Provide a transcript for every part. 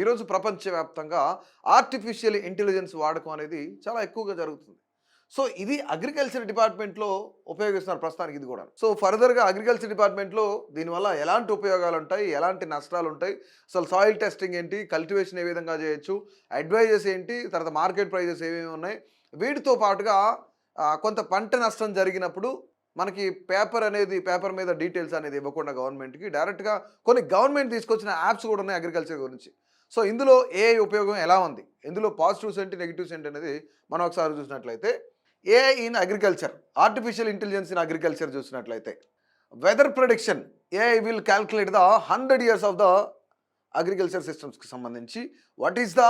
ఈరోజు ప్రపంచవ్యాప్తంగా artificial intelligence వాడకం అనేది చాలా ఎక్కువగా జరుగుతుంది. సో ఇది అగ్రికల్చర్ డిపార్ట్మెంట్లో ఉపయోగిస్తున్నారు ప్రస్తుతానికి ఇది కూడా సో ఫర్దర్గా అగ్రికల్చర్ డిపార్ట్మెంట్లో దీనివల్ల ఎలాంటి ఉపయోగాలు ఉంటాయి ఎలాంటి నష్టాలు ఉంటాయి అసలు సాయిల్ టెస్టింగ్ ఏంటి కల్టివేషన్ ఏ విధంగా చేయొచ్చు అడ్వైజెస్ ఏంటి తర్వాత మార్కెట్ ప్రైజెస్ ఏమేమి ఉన్నాయి వీటితో పాటుగా కొంత పంట నష్టం జరిగినప్పుడు మనకి పేపర్ అనేది పేపర్ మీద డీటెయిల్స్ అనేది ఇవ్వకుండా గవర్నమెంట్కి డైరెక్ట్గా కొన్ని గవర్నమెంట్ తీసుకొచ్చిన యాప్స్ కూడా ఉన్నాయి అగ్రికల్చర్ గురించి. సో ఇందులో ఏ ఉపయోగం ఎలా ఉంది? ఇందులో పాజిటివ్స్ ఏంటి నెగిటివ్స్ ఏంటి అనేది మనం ఒకసారి చూసినట్లయితే A in agriculture artificial intelligence in agriculture చూసినట్లయితే weather prediction A will calculate the hundred years of the agriculture సిస్టమ్స్కి సంబంధించి వాట్ ఈస్ ద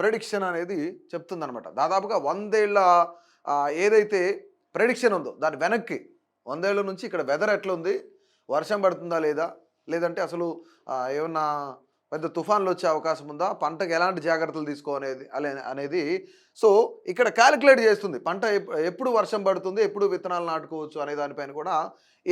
ప్రెడిక్షన్ అనేది చెప్తుందనమాట దాదాపుగా వందేళ్ళ ఏదైతే ప్రెడిక్షన్ ఉందో దాని వెనక్కి వందేళ్ళ నుంచి ఇక్కడ వెదర్ ఎట్లా ఉంది వర్షం పడుతుందా లేదా? లేదంటే అసలు ఏమన్నా పెద్ద తుఫాన్లు వచ్చే అవకాశం ఉందా? పంటకు ఎలాంటి జాగ్రత్తలు తీసుకోనేది అనేది సో ఇక్కడ క్యాలిక్యులేట్ చేస్తుంది. పంట ఎప్పుడు వర్షం పడుతుంది ఎప్పుడు విత్తనాలు నాటుకోవచ్చు అనే దానిపైన కూడా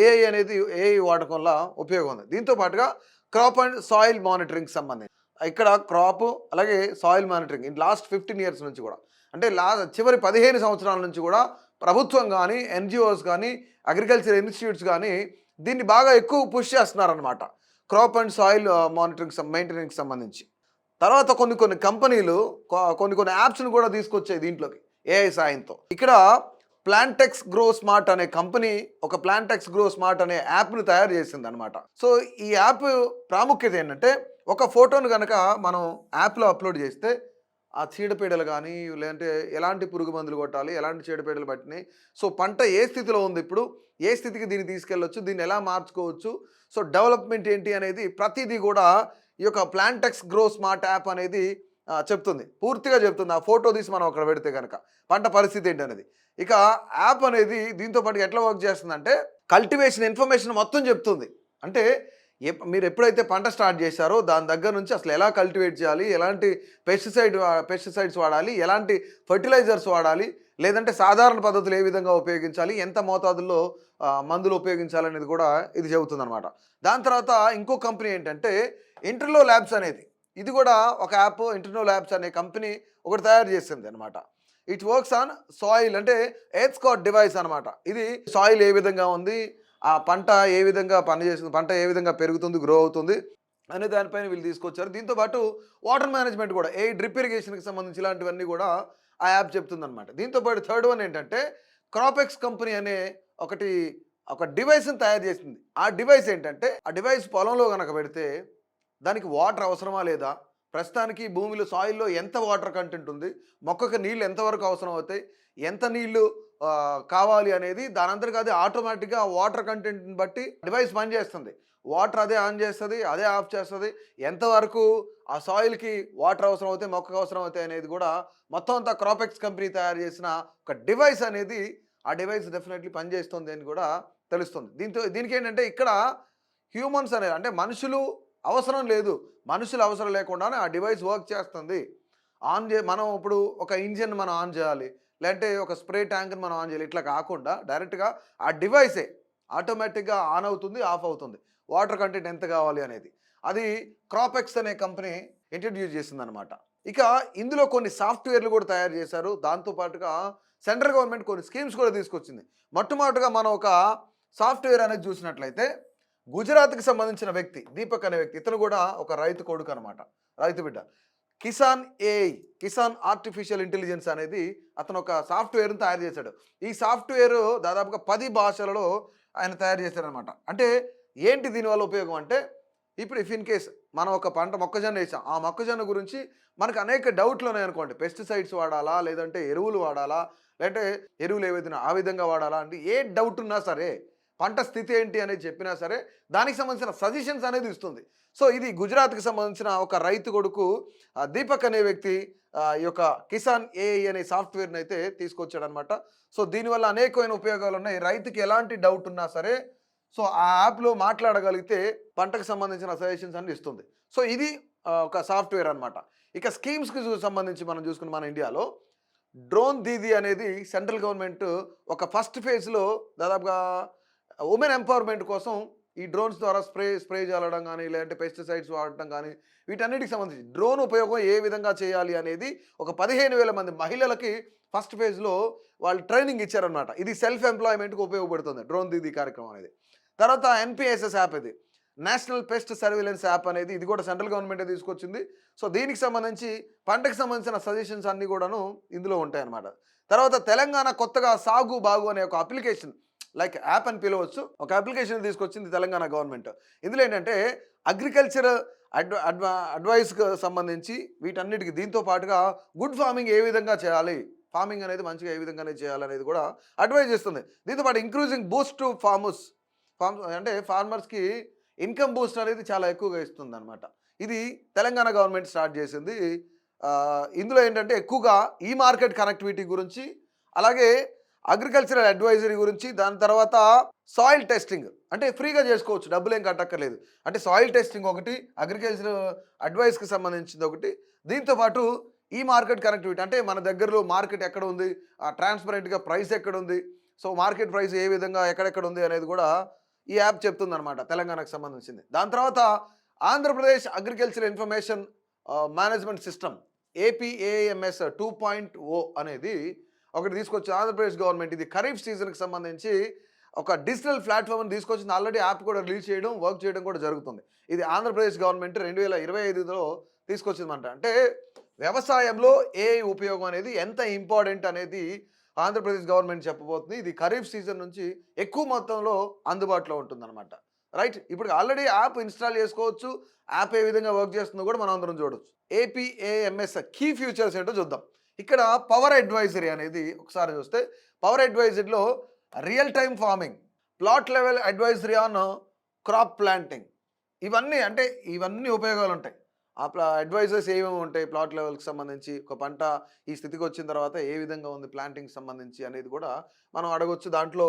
ఏఐ అనేది ఏఐ వాడకం వల్ల ఉపయోగం ఉంది. దీంతో పాటుగా క్రాప్ అండ్ సాయిల్ మానిటరింగ్ సంబంధించి. ఇక్కడ క్రాప్ అలాగే soil monitoring in last fifteen years నుంచి కూడా. అంటే లా చివరి పదిహేను సంవత్సరాల నుంచి కూడా ప్రభుత్వం కానీ ఎన్జిఓస్ కానీ అగ్రికల్చర్ ఇన్స్టిట్యూట్స్ కానీ దీన్ని బాగా ఎక్కువ పుష్ చేస్తున్నారనమాట క్రాప్ అండ్ సాయిల్ మానిటరింగ్ మెయింటెనెన్స్కి సంబంధించి. తర్వాత కొన్ని కొన్ని కంపెనీలు కొన్ని కొన్ని యాప్స్ను కూడా తీసుకొచ్చాయి దీంట్లోకి. ఏఐ సాయంతో. ఇక్కడ ప్లాంటెక్స్ గ్రో స్మార్ట్ అనే కంపెనీ ఒక ప్లాంటెక్స్ గ్రో స్మార్ట్ అనే యాప్ను తయారు చేసింది అనమాట సో ఈ యాప్ ప్రాముఖ్యత ఏంటంటే ఒక ఫోటోను కనుక మనం యాప్లో అప్లోడ్ చేస్తే ఆ చీడపీడలు కానీ లేదంటే ఎలాంటి పురుగు మందులు కొట్టాలి ఎలాంటి చీడపీడలు పట్టినాయి. సో పంట ఏ స్థితిలో ఉంది ఇప్పుడు ఏ స్థితికి దీన్ని తీసుకెళ్ళొచ్చు దీన్ని ఎలా మార్చుకోవచ్చు. సో డెవలప్మెంట్ ఏంటి అనేది ప్రతిదీ కూడా ఈ యొక్క ప్లాంటెక్స్ గ్రో స్మార్ట్ యాప్ అనేది చెప్తుంది. పూర్తిగా చెప్తుంది. ఆ ఫోటో తీసి మనం అక్కడ పెడితే కనుక పంట పరిస్థితి ఏంటి అనేది. ఇక యాప్ అనేది దీంతో పాటు ఎట్లా వర్క్ చేస్తుందంటే కల్టివేషన్ ఇన్ఫర్మేషన్ మొత్తం చెప్తుంది. అంటే మీరు ఎప్పుడైతే పంట స్టార్ట్ చేశారో దాని దగ్గర నుంచి అసలు ఎలా కల్టివేట్ చేయాలి? ఎలాంటి పెస్టిసైడ్ పెస్టిసైడ్స్ వాడాలి? ఎలాంటి ఫర్టిలైజర్స్ వాడాలి? లేదంటే సాధారణ పద్ధతులు ఏ విధంగా ఉపయోగించాలి? ఎంత మోతాదుల్లో మందులు ఉపయోగించాలనేది కూడా ఇది చెబుతుందనమాట దాని తర్వాత ఇంకో కంపెనీ ఏంటంటే ఇంటర్లో ల్యాబ్స్ అనేది. ఇది కూడా ఒక యాప్ ఇంటర్నో ల్యాబ్స్ అనే కంపెనీ ఒకటి తయారు చేసింది అనమాట ఇట్ వర్క్స్ ఆన్ సాయిల్ అంటే ఎయిత్ స్కాట్ డివైస్ అనమాట ఇది సాయిల్ ఏ విధంగా ఉంది? ఆ పంట ఏ విధంగా పనిచేస్తుంది పంట ఏ విధంగా పెరుగుతుంది గ్రో అవుతుంది అనే దానిపైన వీళ్ళు తీసుకొచ్చారు. దీంతో పాటు వాటర్ మేనేజ్మెంట్ కూడా ఏ డ్రిప్ ఇరిగేషన్కి సంబంధించి ఇలాంటివన్నీ కూడా ఆ యాప్ చెప్తుందన్నమాట. దీంతో పాటు థర్డ్ వన్ ఏంటంటే క్రాపెక్స్ కంపెనీ అనే ఒకటి ఒక డివైస్ని తయారు చేసింది. ఆ డివైస్ ఏంటంటే ఆ డివైస్ పొలంలో కనుక పెడితే దానికి వాటర్ అవసరమా లేదా? ప్రస్తుతానికి భూమిలో సాయిల్లో ఎంత వాటర్ కంటెంట్ ఉంది? మొక్కకు నీళ్ళు ఎంతవరకు అవసరం అవుతాయి? ఎంత నీళ్ళు కావాలి అనేది దాని అంతటికి అది ఆటోమేటిక్గా వాటర్ కంటెంట్ని బట్టి డివైస్ పనిచేస్తుంది. వాటర్ అదే ఆన్ చేస్తుంది అదే ఆఫ్ చేస్తుంది. ఎంతవరకు ఆ సాయిల్కి వాటర్ అవసరం అవుతాయి మొక్కకు అవసరం అవుతాయి అనేది కూడా మొత్తం అంతా క్రాపెక్స్ కంపెనీ తయారు చేసిన ఒక డివైస్ అనేది ఆ డివైస్ డెఫినెట్లీ పనిచేస్తుంది అని కూడా తెలుస్తుంది. దీంతో దీనికి ఏంటంటే ఇక్కడ హ్యూమన్స్ అనేది అంటే మనుషులు అవసరం లేదు. మనుషులు అవసరం లేకుండానే ఆ డివైస్ వర్క్ చేస్తుంది. ఆన్ చే మనం ఇప్పుడు ఒక ఇంజిన్ మనం ఆన్ చేయాలి. లేదంటే ఒక స్ప్రే ట్యాంక్ని మనం ఆన్ చేయాలి. ఇట్లా కాకుండా డైరెక్ట్గా ఆ డివైసే ఆటోమేటిక్గా ఆన్ అవుతుంది ఆఫ్ అవుతుంది. వాటర్ కంటెంట్ ఎంత కావాలి అనేది. అది క్రాపెక్స్ అనే కంపెనీ ఇంట్రడ్యూస్ చేసిందనమాట ఇక ఇందులో కొన్ని సాఫ్ట్వేర్లు కూడా తయారు చేశారు. దాంతోపాటుగా సెంట్రల్ గవర్నమెంట్ కొన్ని స్కీమ్స్ కూడా తీసుకొచ్చింది. మొట్టమొదటిగా మనం ఒక సాఫ్ట్వేర్ అనేది చూసినట్లయితే గుజరాత్కి సంబంధించిన వ్యక్తి దీపక్ అనే వ్యక్తి ఇతను కూడా ఒక రైతు కొడుకు అనమాట రైతు బిడ్డ. Kisan AI Kisan artificial intelligence అనేది అతను ఒక సాఫ్ట్వేర్ని తయారు చేశాడు. ఈ సాఫ్ట్వేర్ దాదాపుగా పది భాషలలో ఆయన తయారు చేశాడనమాట అంటే ఏంటి దీనివల్ల ఉపయోగం అంటే ఇప్పుడు ఇఫ్ ఇన్ కేస్ మనం ఒక పంట మొక్కజొన్న వేసాం ఆ మొక్కజొన్న గురించి మనకు అనేక డౌట్లు ఉన్నాయి అనుకోండి. పెస్టిసైడ్స్ వాడాలా లేదంటే ఎరువులు వాడాలా లేదంటే ఎరువులు ఏవైతే ఆ విధంగా వాడాలా అంటే ఏ డౌట్ ఉన్నా సరే పంట స్థితి ఏంటి అనేది చెప్పినా సరే దానికి సంబంధించిన సజెషన్స్ అనేది ఇస్తుంది. సో ఇది గుజరాత్కి సంబంధించిన ఒక రైతు కొడుకు దీపక్ అనే వ్యక్తి ఈ యొక్క కిసాన్ ఏఐ అనే సాఫ్ట్వేర్ని అయితే తీసుకొచ్చాడనమాట. సో దీనివల్ల అనేకమైన ఉపయోగాలు ఉన్నాయి. రైతుకి ఎలాంటి డౌట్ ఉన్నా సరే సో ఆ యాప్లో మాట్లాడగలిగితే పంటకు సంబంధించిన సజెషన్స్ అన్ని ఇస్తుంది. సో ఇది ఒక సాఫ్ట్వేర్ అనమాట. ఇక స్కీమ్స్కి సంబంధించి మనం చూసుకున్న మన ఇండియాలో డ్రోన్ దీదీ అనేది సెంట్రల్ గవర్నమెంట్ ఒక ఫస్ట్ ఫేజ్లో దాదాపుగా ఉమెన్ ఎంపవర్మెంట్ కోసం ఈ డ్రోన్స్ ద్వారా స్ప్రే స్ప్రే చేయడం కానీ లేదంటే పెస్టిసైడ్స్ వాడటం కానీ వీటన్నిటికి సంబంధించి డ్రోన్ ఉపయోగం ఏ విధంగా చేయాలి అనేది ఒక పదిహేను వేల మంది మహిళలకి ఫస్ట్ ఫేజ్లో వాళ్ళు ట్రైనింగ్ ఇచ్చారనమాట ఇది సెల్ఫ్ ఎంప్లాయ్మెంట్కి ఉపయోగపడుతుంది డ్రోన్ దీది కార్యక్రమం అనేది. తర్వాత ఎన్పిఎస్ఎస్ యాప్ ఇది. నేషనల్ పెస్ట్ సర్వేలెన్స్ యాప్ అనేది ఇది కూడా సెంట్రల్ గవర్నమెంటే తీసుకొచ్చింది. సో దీనికి సంబంధించి పంటకు సంబంధించిన సజెషన్స్ అన్నీ కూడాను ఇందులో ఉంటాయన్నమాట. తర్వాత తెలంగాణ కొత్తగా సాగు బాగు అనే ఒక అప్లికేషన్ లైక్ యాప్ అని పిలవచ్చు. ఒక అప్లికేషన్ తీసుకొచ్చింది తెలంగాణ గవర్నమెంట్. ఇందులో ఏంటంటే అగ్రికల్చర్ అడ్వ అడ్వా అడ్వైస్కి సంబంధించి వీటన్నిటికి దీంతో పాటుగా గుడ్ ఫార్మింగ్ ఏ విధంగా చేయాలి ఫార్మింగ్ అనేది మంచిగా ఏ విధంగానే చేయాలనేది కూడా అడ్వైజ్ చేస్తుంది. దీంతో పాటు increasing boost to farmers. Farm అంటే ఫార్మర్స్కి ఇన్కమ్ బూస్ట్ అనేది చాలా ఎక్కువగా ఇస్తుంది అనమాట ఇది తెలంగాణ గవర్నమెంట్ స్టార్ట్ చేసింది. ఇందులో ఏంటంటే ఎక్కువగా ఈ మార్కెట్ కనెక్టివిటీ గురించి అలాగే అగ్రికల్చరల్ అడ్వైజరీ గురించి దాని తర్వాత సాయిల్ టెస్టింగ్. అంటే ఫ్రీగా చేసుకోవచ్చు డబ్బులు ఏం కట్టక్కర్లేదు. అంటే సాయిల్ టెస్టింగ్ ఒకటి అగ్రికల్చర్ అడ్వైస్కి సంబంధించింది ఒకటి. దీంతో పాటు ఈ మార్కెట్ కనెక్టివిటీ అంటే మన దగ్గరలో మార్కెట్ ఎక్కడ ఉంది ట్రాన్స్పరెంట్గా ప్రైస్ ఎక్కడ ఉంది సో మార్కెట్ ప్రైస్ ఏ విధంగా ఎక్కడెక్కడ ఉంది అనేది కూడా ఈ యాప్ చెప్తుందనమాట తెలంగాణకు సంబంధించింది. దాని తర్వాత Andhra Pradesh agriculture information management system APAMS two point O అనేది ఒకటి తీసుకొచ్చి ఆంధ్రప్రదేశ్ గవర్నమెంట్. ఇది ఖరీఫ్ సీజన్కి సంబంధించి ఒక డిజిటల్ ప్లాట్ఫామ్ని తీసుకొచ్చింది. ఆల్రెడీ యాప్ కూడా రిలీజ్ చేయడం వర్క్ చేయడం కూడా జరుగుతుంది. ఇది ఆంధ్రప్రదేశ్ గవర్నమెంట్ రెండు వేల ఇరవై ఐదులో తీసుకొచ్చిందంట. అంటే వ్యవసాయంలో ఏ ఉపయోగం అనేది ఎంత ఇంపార్టెంట్ అనేది ఆంధ్రప్రదేశ్ గవర్నమెంట్ చెప్పబోతుంది. ఇది ఖరీఫ్ సీజన్ నుంచి ఎక్కువ మొత్తంలో అందుబాటులో ఉంటుందన్నమాట. రైట్? ఇప్పుడు ఆల్రెడీ యాప్ ఇన్స్టాల్ చేసుకోవచ్చు. యాప్ ఏ విధంగా వర్క్ చేస్తుందో కూడా మనం అందరం చూడొచ్చు. ఏపీఏఎంఎస్ కీ ఫ్యూచర్స్ ఏంటో చూద్దాం. ఇక్కడ పవర్ అడ్వైజరీ అనేది ఒకసారి చూస్తే power అడ్వైజరీలో real time farming plot level advisory on crop planting ఇవన్నీ అంటే ఇవన్నీ ఉపయోగాలు ఉంటాయి. ఆ ప్లా అడ్వైజర్స్ ఏమేమి ఉంటాయి? ప్లాట్ లెవెల్కి సంబంధించి ఒక పంట ఈ స్థితికి వచ్చిన తర్వాత ఏ విధంగా ఉంది ప్లాంటింగ్ సంబంధించి అనేది కూడా మనం అడగొచ్చు. దాంట్లో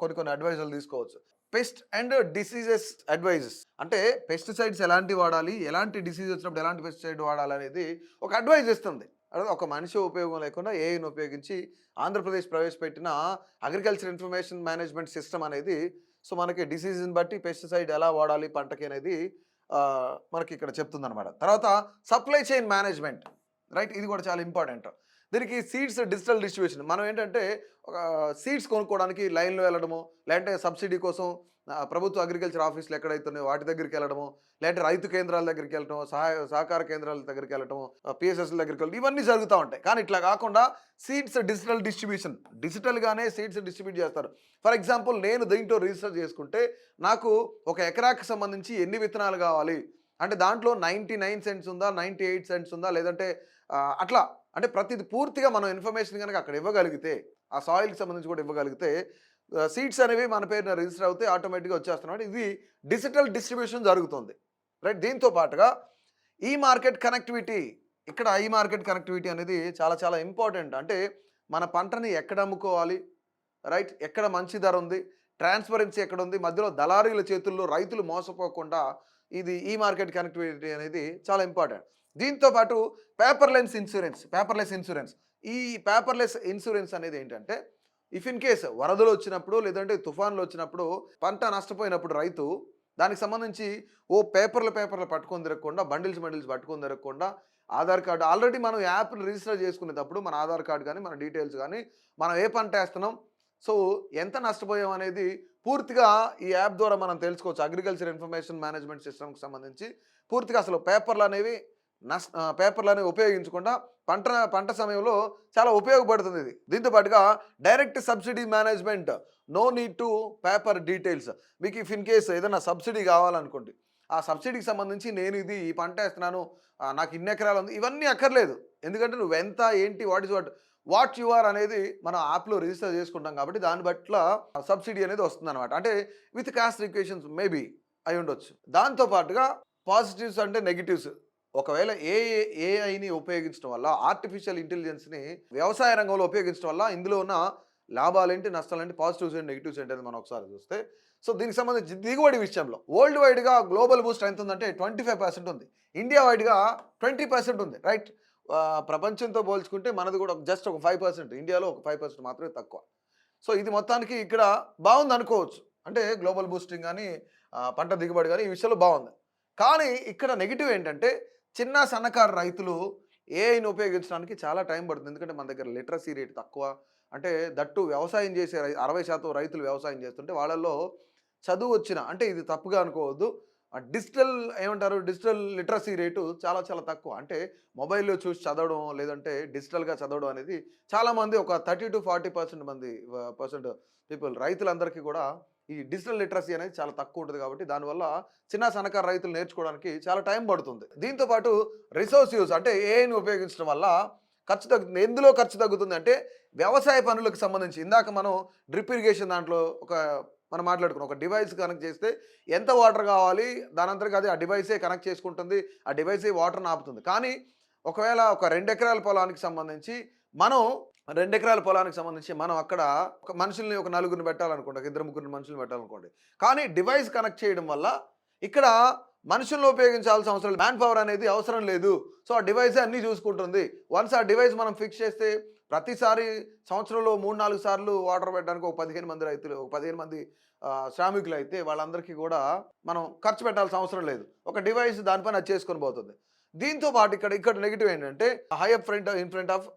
కొన్ని కొన్ని అడ్వైజర్లు తీసుకోవచ్చు. పెస్ట్ అండ్ డిసీజెస్ అడ్వైజెస్ అంటే పెస్టిసైడ్స్ ఎలాంటి వాడాలి? ఎలాంటి డిసీజ్ వచ్చినప్పుడు ఎలాంటి పెస్టిసైడ్ వాడాలి అనేది ఒక అడ్వైజ్ ఇస్తుంది. ఒక మనిషి ఉపయోగం లేకుండా ఏఐని ఉపయోగించి ఆంధ్రప్రదేశ్ ప్రవేశపెట్టిన అగ్రికల్చర్ ఇన్ఫర్మేషన్ మేనేజ్మెంట్ సిస్టమ్ అనేది సో మనకి డిసీజ్ని బట్టి పెస్టిసైడ్ ఎలా వాడాలి పంటకి అనేది మనకి ఇక్కడ చెప్తుందనమాట తర్వాత సప్లై చైన్ మేనేజ్మెంట్ రైట్ ఇది కూడా చాలా ఇంపార్టెంట్ దీనికి సీడ్స్ డిజిటల్ డిస్ట్రిబ్యూషన్ మనం ఏంటంటే ఒక సీడ్స్ కొనుక్కోవడానికి లైన్లో వెళ్ళడము లేదంటే సబ్సిడీ కోసం ప్రభుత్వ అగ్రికల్చర్ ఆఫీసులు ఎక్కడైతున్నాయో వాటి దగ్గరికి వెళ్ళడము లేదంటే రైతు కేంద్రాల దగ్గరికి వెళ్ళటం సహాయ సహకార కేంద్రాల దగ్గరికి వెళ్ళటం పిఎస్ఎస్ల దగ్గరికి వెళ్ళడం ఇవన్నీ జరుగుతూ ఉంటాయి. కానీ ఇట్లా కాకుండా సీడ్స్ డిజిటల్ డిస్ట్రిబ్యూషన్ డిజిటల్గానే సీడ్స్ డిస్ట్రిబ్యూట్ చేస్తారు. ఫర్ ఎగ్జాంపుల్ నేను దీంట్లో రిజిస్టర్ చేసుకుంటే నాకు ఒక ఎకరాకి సంబంధించి ఎన్ని విత్తనాలు కావాలి? అంటే దాంట్లో నైంటీ నైన్ సెంట్స్ ఉందా నైంటీ ఎయిట్ సెంట్స్ ఉందా లేదంటే అట్లా. అంటే ప్రతిది పూర్తిగా మనం ఇన్ఫర్మేషన్ కనుక అక్కడ ఇవ్వగలిగితే ఆ సాయిల్కి సంబంధించి కూడా ఇవ్వగలిగితే సీట్స్ అనేవి మన పేరున రిజిస్టర్ అవుతే ఆటోమేటిక్గా వచ్చేస్తున్నాయి. ఇది డిజిటల్ డిస్ట్రిబ్యూషన్ జరుగుతుంది. రైట్ దీంతో పాటుగా ఈ మార్కెట్ కనెక్టివిటీ ఇక్కడ ఈ మార్కెట్ కనెక్టివిటీ అనేది చాలా చాలా ఇంపార్టెంట్ అంటే మన పంటని ఎక్కడ అమ్ముకోవాలి? రైట్ ఎక్కడ మంచి ధర ఉంది? ట్రాన్స్పరెన్సీ ఎక్కడ ఉంది? మధ్యలో దళారీల చేతుల్లో రైతులు మోసపోకుండా ఇది ఈ మార్కెట్ కనెక్టివిటీ అనేది చాలా ఇంపార్టెంట్ దీంతో పాటు పేపర్లెస్ ఇన్సూరెన్స్ పేపర్లెస్ ఇన్సూరెన్స్ ఈ పేపర్లెస్ ఇన్సూరెన్స్ అనేది ఏంటంటే ఇఫ్ ఇన్ కేస్ వరదలు వచ్చినప్పుడు లేదంటే తుఫాన్లు వచ్చినప్పుడు పంట నష్టపోయినప్పుడు రైతు దానికి సంబంధించి ఓ పేపర్ల పేపర్లు పట్టుకొని తిరగకుండా బండిల్స్ బండిల్స్ పట్టుకొని తిరగకుండా ఆధార్ కార్డు ఆల్రెడీ మనం యాప్ని రిజిస్టర్ చేసుకునేటప్పుడు మన ఆధార్ కార్డు కానీ మన డీటెయిల్స్ కానీ మనం ఏ పంట వేస్తున్నాం. సో ఎంత నష్టపోయాం అనేది పూర్తిగా ఈ యాప్ ద్వారా మనం తెలుసుకోవచ్చు. అగ్రికల్చర్ ఇన్ఫర్మేషన్ మేనేజ్మెంట్ సిస్టమ్కి సంబంధించి పూర్తిగా అసలు పేపర్లు అనేవి నష్ట పేపర్లని పేపర్లు అనేవి ఉపయోగించకుండా పంట పంట సమయంలో చాలా ఉపయోగపడుతుంది ఇది. దీంతో పాటుగా direct subsidy management. No need to paper details. మీకు ఇఫ్ ఇన్ కేస్ ఏదైనా సబ్సిడీ కావాలనుకోండి. ఆ సబ్సిడీకి సంబంధించి నేను ఇది ఈ పంట వేస్తున్నాను నాకు ఇన్ని ఎకరాలు ఉంది ఇవన్నీ అక్కర్లేదు. ఎందుకంటే నువ్వు ఎంత ఏంటి what is what what you are అనేది మనం యాప్లో రిజిస్టర్ చేసుకుంటాం కాబట్టి దాని బట్ల సబ్సిడీ అనేది వస్తుంది అనమాట అంటే విత్ కాస్ట్ రిక్వేషన్స్ మేబీ అయి ఉండొచ్చు. దాంతో పాటుగా పాజిటివ్స్ అంటే నెగిటివ్స్. ఒకవేళ ఏ ఏఐని ఉపయోగించడం వల్ల ఆర్టిఫిషియల్ ఇంటెలిజెన్స్ని వ్యవసాయ రంగంలో ఉపయోగించడం వల్ల ఇందులో ఉన్న లాభాలేంటి నష్టాలేంటి పాజిటివ్స్ ఏంటి నెగిటివ్స్ ఏంటి అని మనం ఒకసారి చూస్తే సో దీనికి సంబంధించి దిగుబడి విషయంలో వరల్డ్ వైడ్గా గ్లోబల్ బూస్ట్ ఎంత ఉందంటే ట్వంటీ ఫైవ్ పర్సెంట్ ఉంది ఇండియా వైడ్గా ట్వంటీ పర్సెంట్ ఉంది రైట్ ప్రపంచంతో పోల్చుకుంటే మనది కూడా జస్ట్ ఒక ఫైవ్ పర్సెంట్ ఇండియాలో ఒక ఫైవ్ పర్సెంట్ మాత్రమే తక్కువ. సో ఇది మొత్తానికి ఇక్కడ బాగుంది అనుకోవచ్చు. అంటే గ్లోబల్ బూస్టింగ్ కానీ పంట దిగుబడి కానీ ఈ విషయంలో బాగుంది. కానీ ఇక్కడ నెగిటివ్ ఏంటంటే చిన్న సన్నకారు రైతులు ఏఐని ఉపయోగించడానికి చాలా టైం పడుతుంది. ఎందుకంటే మన దగ్గర లిటరసీ రేట్ తక్కువ. అంటే దట్టు వ్యవసాయం చేసే రై అరవై శాతం రైతులు వ్యవసాయం చేస్తుంటే వాళ్ళల్లో చదువు వచ్చిన అంటే ఇది తప్పుగా అనుకోవద్దు. డిజిటల్ ఏమంటారు? డిజిటల్ లిటరసీ రేటు చాలా చాలా తక్కువ. అంటే మొబైల్లో చూసి చదవడం లేదంటే డిజిటల్గా చదవడం అనేది చాలామంది ఒక థర్టీ టు ఫార్టీ పర్సెంట్ మంది పర్సెంట్ పీపుల్ రైతులందరికీ కూడా ఈ డిజిటల్ లిటరసీ అనేది చాలా తక్కువ ఉంటుంది కాబట్టి దానివల్ల చిన్న సన్నకారు రైతులు నేర్చుకోవడానికి చాలా టైం పడుతుంది. దీంతో పాటు రిసోర్స్ యూజ్ అంటే ఏఐని ఉపయోగించడం వల్ల ఖర్చు తగ్గుతుంది ఎందులో ఖర్చు తగ్గుతుంది అంటే వ్యవసాయ పనులకు సంబంధించి. ఇందాక మనం డ్రిప్ ఇరిగేషన్ దాంట్లో ఒక మనం మాట్లాడుకున్నాం. ఒక డివైస్ కనెక్ట్ చేస్తే ఎంత వాటర్ కావాలి దాని అంతటికి అది ఆ డివైసే కనెక్ట్ చేసుకుంటుంది ఆ డివైసే వాటర్ని ఆపుతుంది. కానీ ఒకవేళ ఒక రెండు ఎకరాల పొలానికి సంబంధించి మనం రెండు ఎకరాల పొలానికి సంబంధించి మనం అక్కడ ఒక మనుషుల్ని ఒక నలుగురిని పెట్టాలనుకోండి ఒక ఇద్దరు ముగ్గురిని మనుషుల్ని పెట్టాలనుకోండి. కానీ డివైస్ కనెక్ట్ చేయడం వల్ల ఇక్కడ మనుషులను ఉపయోగించాల్సిన అవసరం మ్యాన్ పవర్ అనేది అవసరం లేదు. సో ఆ డివైస్ అన్నీ చూసుకుంటుంది. వన్స్ ఆ డివైస్ మనం ఫిక్స్ చేస్తే ప్రతిసారి సంవత్సరంలో మూడు నాలుగు సార్లు వాటర్ పెట్టడానికి ఒక పదిహేను మంది రైతులు ఒక పదిహేను మంది శ్రామికులు అయితే వాళ్ళందరికీ కూడా మనం ఖర్చు పెట్టాల్సిన అవసరం లేదు. ఒక డివైస్ దానిపైన అది చేసుకొని పోతుంది. దీంతో పాటు ఇక్కడ ఇక్కడ నెగిటివ్ ఏంటంటే high up front in front of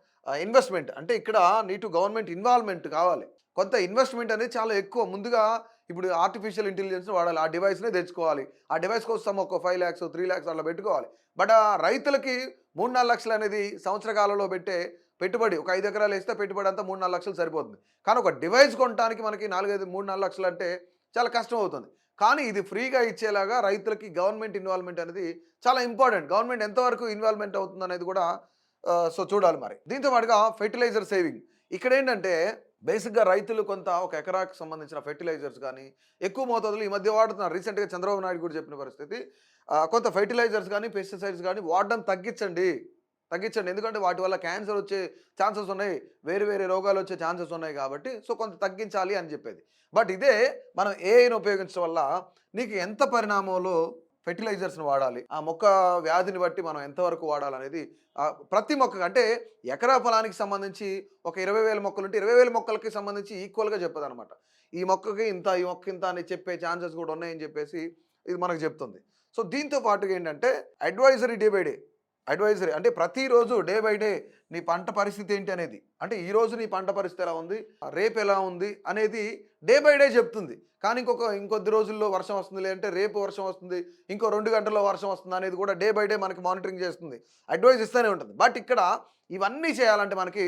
investment అంటే ఇక్కడ నీటు గవర్నమెంట్ ఇన్వాల్వ్మెంట్ కావాలి. కొంత ఇన్వెస్ట్మెంట్ అనేది చాలా ఎక్కువ. ముందుగా ఇప్పుడు ఆర్టిఫిషియల్ ఇంటెలిజెన్స్ వాడాలి. ఆ డివైస్నే తెచ్చుకోవాలి. ఆ డివైస్ కోసం ఒక ఫైవ్ ల్యాక్స్ త్రీ ల్యాక్స్ అలా పెట్టుకోవాలి. బట్ ఆ రైతులకి మూడు నాలుగు లక్షలు అనేది సంవత్సర కాలంలో పెట్టే పెట్టుబడి ఒక ఐదు ఎకరాలు వేస్తే పెట్టుబడి అంతా మూడు నాలుగు లక్షలు సరిపోతుంది. కానీ ఒక డివైస్ కొనడానికి మనకి నాలుగైదు మూడు నాలుగు లక్షలు అంటే చాలా కష్టం అవుతుంది. కానీ ఇది ఫ్రీగా ఇచ్చేలాగా రైతులకి గవర్నమెంట్ ఇన్వాల్వ్మెంట్ అనేది చాలా ఇంపార్టెంట్ గవర్నమెంట్ ఎంతవరకు ఇన్వాల్వ్మెంట్ అవుతుంది అనేది కూడా సో చూడాలి మరి. దీంతో పాటుగా ఫెర్టిలైజర్ సేవింగ్. ఇక్కడ ఏంటంటే బేసిక్గా రైతులు కొంత ఒక ఎకరాకు సంబంధించిన ఫెర్టిలైజర్స్ కానీ ఎక్కువ మోతాదులో ఈ మధ్య వాడుతున్నారు. రీసెంట్గా చంద్రబాబు నాయుడు కూడా చెప్పిన పరిస్థితి. కొంత ఫెర్టిలైజర్స్ కానీ పెస్టిసైడ్స్ కానీ వాడడం తగ్గించండి. తగ్గించండి. ఎందుకంటే వాటి వల్ల క్యాన్సర్ వచ్చే ఛాన్సెస్ ఉన్నాయి. వేరు వేరే రోగాలు వచ్చే ఛాన్సెస్ ఉన్నాయి కాబట్టి సో కొంత తగ్గించాలి అని చెప్పేది. బట్ ఇదే మనం ఏఐని ఉపయోగించడం వల్ల నీకు ఎంత పరిణామంలో ఫెర్టిలైజర్స్ని వాడాలి. ఆ మొక్క వ్యాధిని బట్టి మనం ఎంతవరకు వాడాలనేది ప్రతి మొక్క అంటే ఎకరా పొలానికి సంబంధించి ఒక ఇరవై వేల మొక్కలు ఉంటే ఇరవై వేల మొక్కలకి సంబంధించి ఈక్వల్గా చెప్పదు అనమాట ఈ మొక్కకి ఇంత ఈ మొక్క ఇంత అని చెప్పే ఛాన్సెస్ కూడా ఉన్నాయని చెప్పేసి ఇది మనకు చెప్తుంది. సో దీంతో పాటుగా ఏంటంటే advisory day by day advisory అంటే ప్రతిరోజు డే బై డే నీ పంట పరిస్థితి ఏంటి అనేది. అంటే ఈ రోజు నీ పంట పరిస్థితి ఎలా ఉంది? రేపు ఎలా ఉంది? అనేది డే బై డే చెప్తుంది. కానీ ఇంకొక ఇంకొద్ది రోజుల్లో వర్షం వస్తుంది లేదంటే రేపు వర్షం వస్తుంది ఇంకో రెండు గంటల్లో వర్షం వస్తుంది అనేది కూడా డే బై డే మనకి మానిటరింగ్ చేస్తుంది. అడ్వైజ్ ఇస్తూనే ఉంటుంది. బట్ ఇక్కడ ఇవన్నీ చేయాలంటే మనకి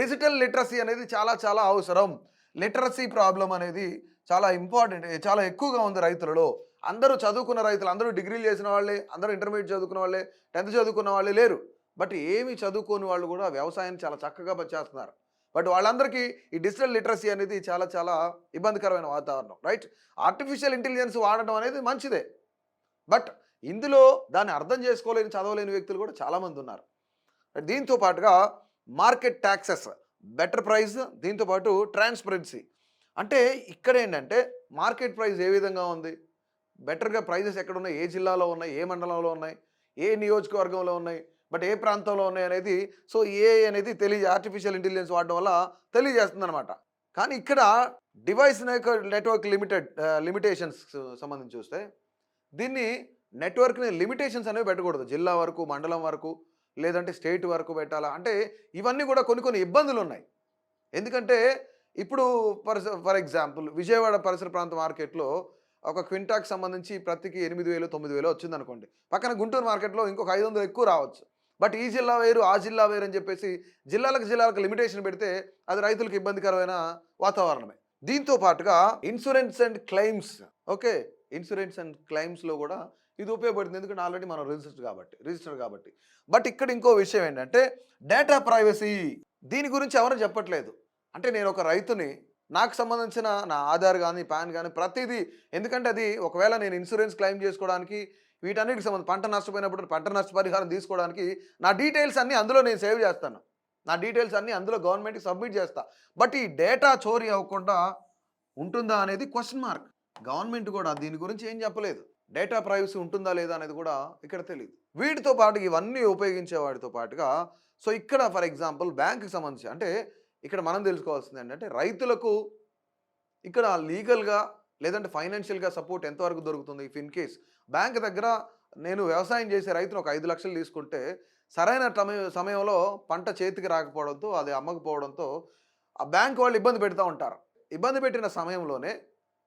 డిజిటల్ లిటరసీ అనేది చాలా చాలా అవసరం. లిటరసీ ప్రాబ్లం అనేది చాలా ఇంపార్టెంట్ చాలా ఎక్కువగా ఉంది రైతులలో. అందరూ చదువుకున్న రైతులు అందరూ డిగ్రీలు చేసిన వాళ్ళే అందరూ ఇంటర్మీడియట్ చదువుకున్న వాళ్ళే టెన్త్ చదువుకున్న వాళ్ళే లేరు. బట్ ఏమి చదువుకోని వాళ్ళు కూడా వ్యవసాయాన్ని చాలా చక్కగా చేస్తున్నారు బట్ వాళ్ళందరికీ ఈ డిజిటల్ లిటరసీ అనేది చాలా చాలా ఇబ్బందికరమైన వాతావరణం రైట్? ఆర్టిఫిషియల్ ఇంటెలిజెన్స్ వాడడం అనేది మంచిదే. బట్ ఇందులో దాన్ని అర్థం చేసుకోలేని చదవలేని వ్యక్తులు కూడా చాలామంది ఉన్నారు. దీంతో పాటుగా మార్కెట్ ట్యాక్సెస్ బెటర్ ప్రైస్ దీంతో పాటు ట్రాన్స్పరెన్సీ. అంటే ఇక్కడ ఏంటంటే మార్కెట్ ప్రైస్ ఏ విధంగా ఉంది? బెటర్గా ప్రైజెస్ ఎక్కడ ఉన్నాయి ఏ జిల్లాలో ఉన్నాయి? ఏ మండలంలో ఉన్నాయి? ఏ నియోజకవర్గంలో ఉన్నాయి? బట్ ఏ ప్రాంతంలో ఉన్నాయి అనేది సో ఏ అనేది తెలియ ఆర్టిఫిషియల్ ఇంటెలిజెన్స్ వాడడం వల్ల తెలియజేస్తుంది అనమాట కానీ ఇక్కడ డివైస్ నెట్వర్క్ లిమిటెడ్ లిమిటేషన్స్ సంబంధించి చూస్తే దీన్ని నెట్వర్క్ని లిమిటేషన్స్ అనేవి పెట్టకూడదు. జిల్లా వరకు మండలం వరకు లేదంటే స్టేట్ వరకు పెట్టాలా? అంటే ఇవన్నీ కూడా కొన్ని కొన్ని ఇబ్బందులు ఉన్నాయి. ఎందుకంటే ఇప్పుడు ఫర్ ఫర్ ఎగ్జాంపుల్ విజయవాడ పరిసర ప్రాంత మార్కెట్లో ఒక క్వింటాకి సంబంధించి ప్రతికి ఎనిమిది వేలు తొమ్మిది వేలు వచ్చింది అనుకోండి పక్కన గుంటూరు మార్కెట్లో ఇంకొక ఐదు వందలు ఎక్కువ రావచ్చు. బట్ ఈ జిల్లా వేరు ఆ జిల్లా వేరు అని చెప్పేసి జిల్లాలకు జిల్లాలకు లిమిటేషన్ పెడితే అది రైతులకు ఇబ్బందికరమైన వాతావరణమే. దీంతో పాటుగా insurance and claims okay? Insurance and క్లెయిమ్స్లో కూడా ఇది ఉపయోగపడుతుంది. ఎందుకంటే ఆల్రెడీ మనం రిజిస్టర్ కాబట్టి రిజిస్టర్ కాబట్టి. బట్ ఇక్కడ ఇంకో విషయం ఏంటంటే డేటా ప్రైవసీ దీని గురించి ఎవరు చెప్పట్లేదు. అంటే నేను ఒక రైతుని నాకు సంబంధించిన నా ఆధార్ కానీ పాన్ కానీ ప్రతిదీ. ఎందుకంటే అది ఒకవేళ నేను ఇన్సూరెన్స్ క్లెయిమ్ చేసుకోవడానికి వీటన్నిటికి సంబంధం పంట నష్టపోయినప్పుడు పంట నష్టపరిహారం తీసుకోవడానికి నా డీటెయిల్స్ అన్నీ అందులో నేను సేవ్ చేస్తాను. నా డీటెయిల్స్ అన్నీ అందులో గవర్నమెంట్కి సబ్మిట్ చేస్తా. బట్ ఈ డేటా చోరీ అవ్వకుండా ఉంటుందా అనేది క్వశ్చన్ మార్క్. గవర్నమెంట్ కూడా దీని గురించి ఏం చెప్పలేదు. డేటా ప్రైవసీ ఉంటుందా లేదా అనేది కూడా ఇక్కడ తెలియదు వీటితో పాటు ఇవన్నీ ఉపయోగించే వాటితో పాటుగా సో ఇక్కడ ఫర్ ఎగ్జాంపుల్ బ్యాంకుకి సంబంధించి అంటే ఇక్కడ మనం తెలుసుకోవాల్సింది ఏంటంటే రైతులకు ఇక్కడ లీగల్గా లేదంటే ఫైనాన్షియల్గా సపోర్ట్ ఎంతవరకు దొరుకుతుంది? ఇఫ్ ఇన్ కేస్ బ్యాంక్ దగ్గర నేను వ్యవసాయం చేసే రైతును ఒక ఐదు లక్షలు తీసుకుంటే సరైన సమయ- సమయంలో పంట చేతికి రాకపోవడంతో అది అమ్మకపోవడంతో ఆ బ్యాంక్ వాళ్ళు ఇబ్బంది పెడతా ఉంటారు. ఇబ్బంది పెట్టిన సమయంలోనే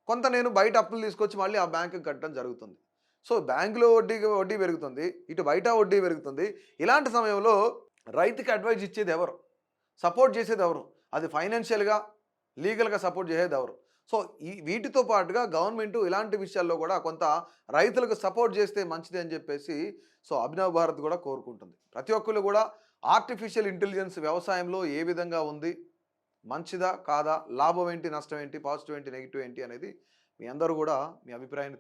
కొంత నేను బయట అప్పులు తీసుకొచ్చి మళ్ళీ ఆ బ్యాంకుకి కట్టడం జరుగుతుంది. సో బ్యాంకులో వడ్డీ వడ్డీ పెరుగుతుంది ఇటు బయట వడ్డీ పెరుగుతుంది. ఇలాంటి సమయంలో రైతుకి అడ్వైజ్ ఇచ్చేది ఎవరు? సపోర్ట్ చేసేది ఎవరు? అది ఫైనాన్షియల్గా లీగల్గా సపోర్ట్ చేసేది ఎవరు? సో ఈ వీటితో పాటుగా గవర్నమెంట్ ఇలాంటి విషయాల్లో కూడా కొంత రైతులకు సపోర్ట్ చేస్తే మంచిది అని చెప్పేసి సో అభినవ్ భారత్ కూడా కోరుకుంటుంది. ప్రతి ఒక్కరు కూడా ఆర్టిఫిషియల్ ఇంటెలిజెన్స్ వ్యవసాయంలో ఏ విధంగా ఉంది? మంచిదా కాదా? లాభం ఏంటి? నష్టం ఏంటి? పాజిటివ్ ఏంటి? నెగిటివ్ ఏంటి? అనేది మీ అందరూ కూడా మీ అభిప్రాయాన్ని